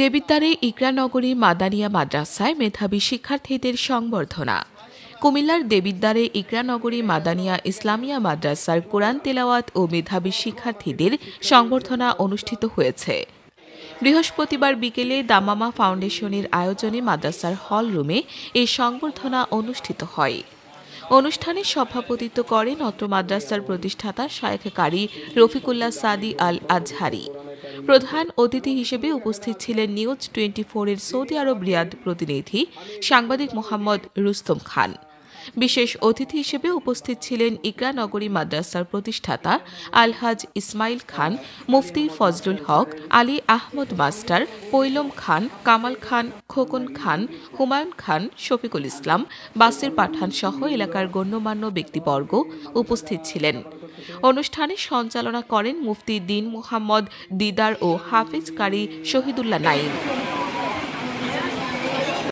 দেবিদ্বারে ইকরানগরী মাদানিয়া মাদ্রাসায় মেধাবী শিক্ষার্থীদের সংবর্ধনা। কুমিল্লার দেবিদ্বারে ইকরানগরী মাদানিয়া ইসলামিয়া মাদ্রাসার কোরআন তেলাওয়াত ও মেধাবী শিক্ষার্থীদের সংবর্ধনা অনুষ্ঠিত হয়েছে। বৃহস্পতিবার বিকেলে দামামা ফাউন্ডেশনের আয়োজনে মাদ্রাসার হল রুমে এই সংবর্ধনা অনুষ্ঠিত হয়। অনুষ্ঠানে সভাপতিত্ব করেন অত্র মাদ্রাসার প্রতিষ্ঠাতা শায়েখ কারি রফিকুল্লাহ সাদি আল আজহারি প্রধান অতিথি হিসেবে উপস্থিত ছিলেন নিউজ টোয়েন্টি ফোরের সৌদি আরব রিয়াদ প্রতিনিধি সাংবাদিক মোহাম্মদ রুস্তম খান। বিশেষ অতিথি হিসেবে উপস্থিত ছিলেন ইকরা নগরী মাদ্রাসার প্রতিষ্ঠাতা আলহাজ ইসমাইল খান, মুফতি ফজলুল হক, আলী আহমদ মাস্টার, পৈলম খান, কামাল খান, খোকন খান, হুমায়ুন খান, শফিকুল ইসলাম, বাসির পাঠান সহ এলাকার গণ্যমান্য ব্যক্তিবর্গ উপস্থিত ছিলেন। অনুষ্ঠানে সঞ্চালনা করেন মুফতি দিন মোহাম্মদ দিদার ও হাফিজ কারি শহীদুল্লাহ নাইম